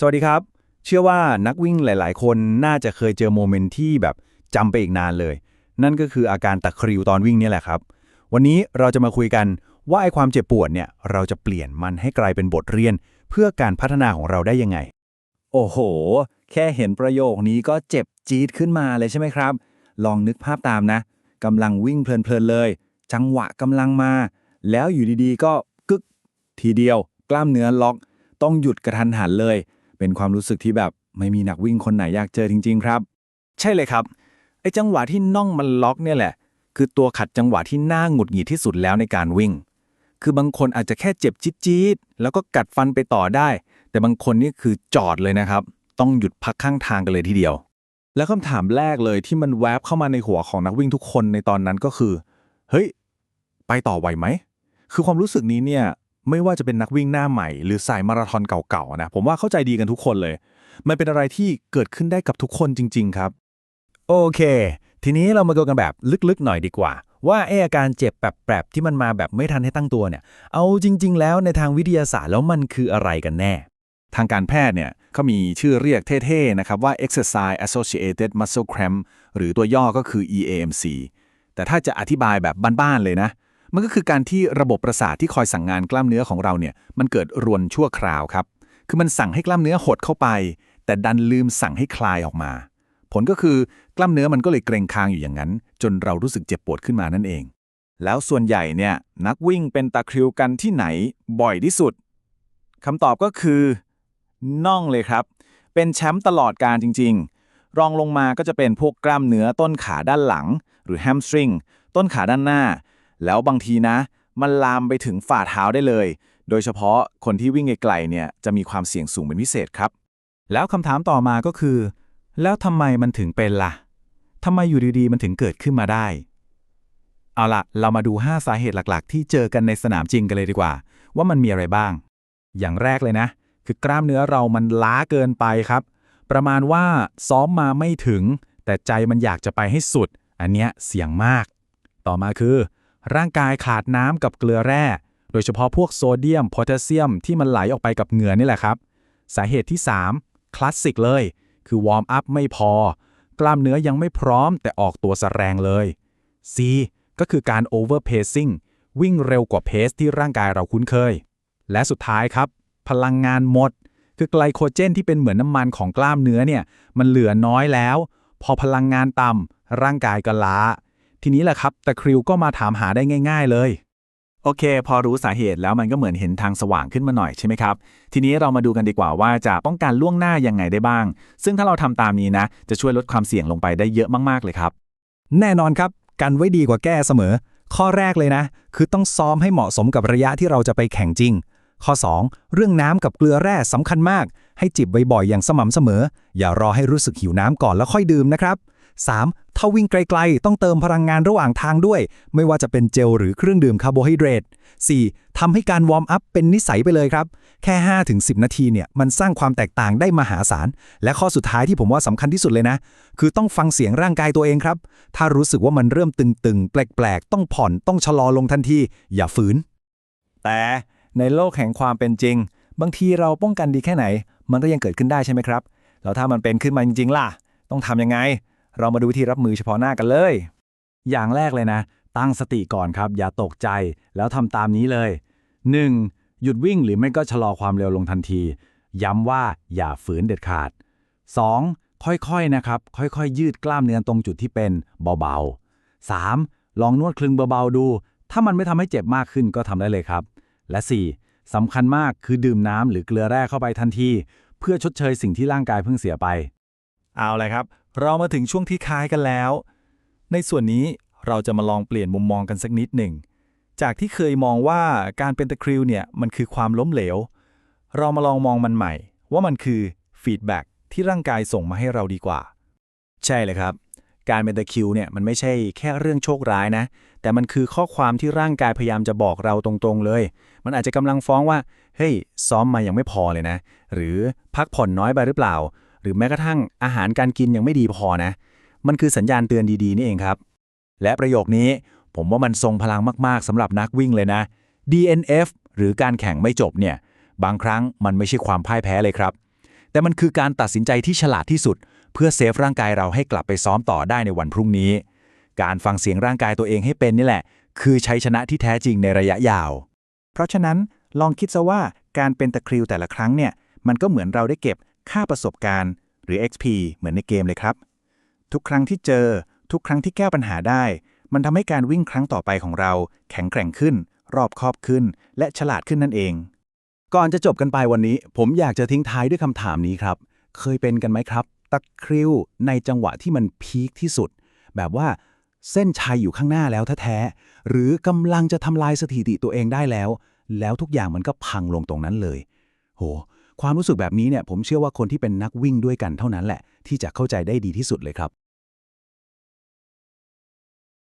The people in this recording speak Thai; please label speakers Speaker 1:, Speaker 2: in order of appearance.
Speaker 1: สวัสดีครับ เชื่อว่านักวิ่งหลาย ๆ คนน่าจะเคยเจอโมเมนต์ที่แบบจำไปอีกนานเลย นั่นก็คืออาการตะคริวตอนวิ่งนี่แหละครับ วันนี้เราจะมาคุยกันว่าไอ้ความเจ็บปวดเนี่ย เราจะเปลี่ยนมันให้กลายเป็นบทเรียน เพื่อการพัฒนาของเราได้ยังไง
Speaker 2: โอ้โห แค่เห็นประโยคนี้ก็เจ็บจี๊ดขึ้นมาเลยใช่ไหมครับ ลองนึกภาพตามนะกำลังวิ่งเพลิน ๆ เลย จังหวะกำลังมา แล้วอยู่ดี ๆ ก็กึก ทีเดียว กล้ามเนื้อล็อก ต้องหยุดกระทันหันเลย เป็นความรู้สึกที่แบบไม่มีนักวิ่งคนไหนอยากเจอจริง ๆ ครับ
Speaker 1: ใช่เลยครับไอ้จังหวะที่น่องมันล็อกเนี่ยแหละ คือตัวขัดจังหวะที่น่าหงุดหงิดที่สุดแล้วในการวิ่ง คือบางคนอาจจะแค่เจ็บจี๊ดๆแล้วก็กัดฟันไปต่อได้ แต่บางคนนี่คือจอดเลยนะครับ ต้องหยุดพักข้างทางกันเลยทีเดียว
Speaker 3: แล้วคำถามแรกเลยที่มันแวบเข้ามาในหัวของนักวิ่งทุกคนในตอนนั้นก็คือ เฮ้ย ไปต่อไหวไหม คือความรู้สึกนี้เนี่ย ไม่ว่าจะเป็นนักวิ่งหน้าใหม่ หรือสายมาราธอนเก่าๆนะ ผมว่าเข้าใจดีกันทุกคนเลย มันเป็นอะไรที่เกิดขึ้นได้กับทุกคนจริง ๆ ครับ
Speaker 1: โอเค ทีนี้เรามาดูกันแบบลึกๆ หน่อยดีกว่า ว่าไออาการเจ็บแบบแปบๆที่มันมาแบบไม่ทันให้ตั้งตัวเนี่ย เอาจริง ๆ แล้วในทางวิทยาศาสตร์แล้วมันคืออะไรกันแน่
Speaker 3: ทางการแพทย์เนี่ยเขามีชื่อเรียกเท่ๆนะครับว่า exercise associated muscle cramp หรือตัวย่อก็คือ EAMC แต่ถ้าจะอธิบายแบบบ้านๆเลยนะ มันก็คือการที่ระบบประสาทที่คอยสั่งงานกล้ามเนื้อของเราเนี่ยมันเกิดรวนชั่วคราวครับ คือมันสั่งให้กล้ามเนื้อหดเข้าไป แต่ดันลืมสั่งให้คลายออกมา ผลก็คือกล้ามเนื้อมันก็เลยเกรงคางอยู่อย่างนั้น จนเรารู้สึกเจ็บปวดขึ้นมานั่นเอง แล้วส่วนใหญ่เนี่ยนักวิ่งเป็นตะคริวกันที่ไหนบ่อยที่สุดคำตอบก็คือน่องเลยครับ เป็นแชมป์ตลอดการจริง ๆ รองลงมาก็จะเป็นพวกกล้ามเนื้อต้นขาด้านหลัง หรือแฮมสตริงต้นขาด้านหน้า แล้วบางทีนะ มันลามไปถึงฝ่าเท้าได้เลย โดยเฉพาะคนที่วิ่งไกลๆเนี่ยจะมีความเสี่ยงสูงเป็นพิเศษครับ
Speaker 1: แล้วคำถามต่อมาก็คือ แล้วทำไมมันถึงเป็นล่ะทำไมอยู่ดีๆมันถึงเกิดขึ้นมาได้ เอาละเรามาดู 5 สาเหตุหลักๆ ที่เจอกันในสนามจริงกันเลยดีกว่า ว่ามันมีอะไรบ้าง อย่างแรกเลยนะ คือกล้ามเนื้อเรามันล้าเกินไปครับ ประมาณว่าซ้อมมาไม่ถึง แต่ใจมันอยากจะไปให้สุด อันเนี้ยเสี่ยงมาก ต่อมาคือ ร่างกายขาดน้ำกับเกลือแร่ โดยเฉพาะพวกโซเดียมโพแทสเซียมที่มันไหลออกไปกับเหงื่อนี่แหละครับ สาเหตุที่ 3 คลาสสิกเลย คือวอร์มอัพไม่พอ กล้ามเนื้อยังไม่พร้อมแต่ออกตัวสแรงเลย C ก็คือการ over pacing วิ่งเร็วกว่าเพสที่ร่างกายเราคุ้นเคย และสุดท้ายครับ พลังงานหมด คือไกลโคเจนที่เป็นเหมือนน้ำมันของกล้ามเนื้อเนี่ย มันเหลือน้อยแล้ว พอพลังงานต่ำร่างกายก็ล้า ทีนี้แหละครับตะคริวก็มาถามหาได้ง่าย ๆ เลย
Speaker 3: โอเค พอรู้สาเหตุแล้วมันก็เหมือนเห็นทางสว่างขึ้นมาหน่อยใช่ไหมครับ ทีนี้เรามาดูกันดีกว่าว่าจะป้องกันล่วงหน้ายังไงได้บ้าง ซึ่งถ้าเราทำตามนี้นะ จะช่วยลดความเสี่ยงลงไปได้เยอะมากๆเลยครับ
Speaker 4: แน่นอนครับ กันไว้ดีกว่าแก้เสมอ ข้อแรกเลยนะ คือต้องซ้อมให้เหมาะสมกับระยะที่เราจะไปแข่งจริง ข้อ 2 เรื่องน้ำกับเกลือแร่สำคัญมาก ให้จิบบ่อยๆอย่างสม่ำเสมอ อย่ารอให้รู้สึกหิวน้ำก่อนแล้วค่อยดื่มนะครับ 3. ถ้าวิ่งไกลๆ ต้องเติมพลังงานระหว่างทางด้วย ไม่ว่าจะเป็นเจลหรือเครื่องดื่มคาร์โบไฮเดรต 4. ทำให้การวอร์มอัพเป็นนิสัยไปเลยครับ แค่ 5-10 นาทีเนี่ยมันสร้างความแตกต่างได้มหาศาล และข้อสุดท้ายที่ผมว่าสำคัญที่สุดเลยนะ คือต้องฟังเสียงร่างกายตัวเองครับ ถ้ารู้สึกว่ามันเริ่มตึงๆ แปลกๆ ต้องผ่อนต้องชะลอลงทันที อย่าฝืน
Speaker 2: แต่ในโลกแห่งความเป็นจริง บางทีเราป้องกันดีแค่ไหน มันก็ยังเกิดขึ้นได้ใช่ไหมครับแล้วถ้ามันเป็นขึ้นมาจริงๆล่ะ ต้องทำยังไง เรามาดูวิธีรับมือเฉพาะหน้ากันเลย
Speaker 1: อย่างแรกเลยนะ ตั้งสติก่อนครับ อย่าตกใจ แล้วทำตามนี้เลย 1. หยุดวิ่งหรือไม่ก็ชะลอความเร็วลงทันที ย้ำว่าอย่าฝืนเด็ดขาด 2. ค่อยๆนะครับ ค่อยๆ ยืดกล้ามเนื้อตรงจุดที่เป็นเบาๆ 3. ลองนวดคลึงเบาๆดู ถ้ามันไม่ทำให้เจ็บมากขึ้นก็ทำได้เลยครับ และ 4. สำคัญมากคือดื่มน้ำหรือเกลือแร่เข้าไปทันที เพื่อชดเชยสิ่งที่ร่างกายเพิ่งเสียไป
Speaker 3: เอาเลยครับ เรามาถึงช่วงที่คล้ายกันแล้ว ในส่วนนี้เราจะมาลองเปลี่ยนมุมมองกันสักนิดหนึ่ง จากที่เคยมองว่าการเป็นตะคริวเนี่ยมันคือความล้มเหลว เรามาลองมองมันใหม่ ว่ามันคือฟีดแบ็กที่ร่างกายส่งมาให้เราดีกว่า
Speaker 1: ใช่เลยครับ การเป็นตะคริวเนี่ยมันไม่ใช่แค่เรื่องโชคร้ายนะ แต่มันคือข้อความที่ร่างกายพยายามจะบอกเราตรงๆเลย มันอาจจะกำลังฟ้องว่า เฮ้ย ซ้อมมายังไม่พอเลยนะ หรือพักผ่อนน้อยไปหรือเปล่า หรือแม้กระทั่งอาหารการกินยังไม่ดีพอนะ มันคือสัญญาณเตือนดีๆนี่เองครับ และประโยคนี้ผมว่ามันทรงพลังมากๆสำหรับนักวิ่งเลยนะ DNF หรือการแข่งไม่จบเนี่ย บางครั้งมันไม่ใช่ความพ่ายแพ้เลยครับ
Speaker 3: แต่มันคือการตัดสินใจที่ฉลาดที่สุด เพื่อเซฟร่างกายเราให้กลับไปซ้อมต่อได้ในวันพรุ่งนี้ การฟังเสียงร่างกายตัวเองให้เป็นนี่แหละ คือใชัยชนะที่แท้จริงในระยะยาว
Speaker 1: เพราะฉะนั้นลองคิดซะว่าการเป็นตะคริวแต่ละครั้งเนี่ยมันก็เหมือนเราได้เก็บ ค่าประสบการณ์ หรือ XP เหมือนในเกมเลยครับ ทุกครั้งที่เจอ ทุกครั้งที่แก้ปัญหาได้ มันทำให้การวิ่งครั้งต่อไปของเรา แข็งแกร่งขึ้น รอบคอบขึ้น และฉลาดขึ้นนั่นเอง
Speaker 3: ก่อนจะจบกันไปวันนี้ ผมอยากจะทิ้งท้ายด้วยคำถามนี้ครับ เคยเป็นกันไหมครับ ตะคริวในจังหวะที่มันพีคที่สุด แบบว่าเส้นชัยอยู่ข้างหน้าแล้วแท้ๆ หรือกำลังจะทำลายสถิติตัวเองได้แล้ว แล้วทุกอย่างมันก็พังลงตรงนั้นเลย โห ความรู้สึกแบบนี้เนี่ยผมเชื่อว่าคนที่เป็นนักวิ่งด้วยกันเท่านั้นแหละ ที่จะเข้าใจได้ดีที่สุดเลยครับ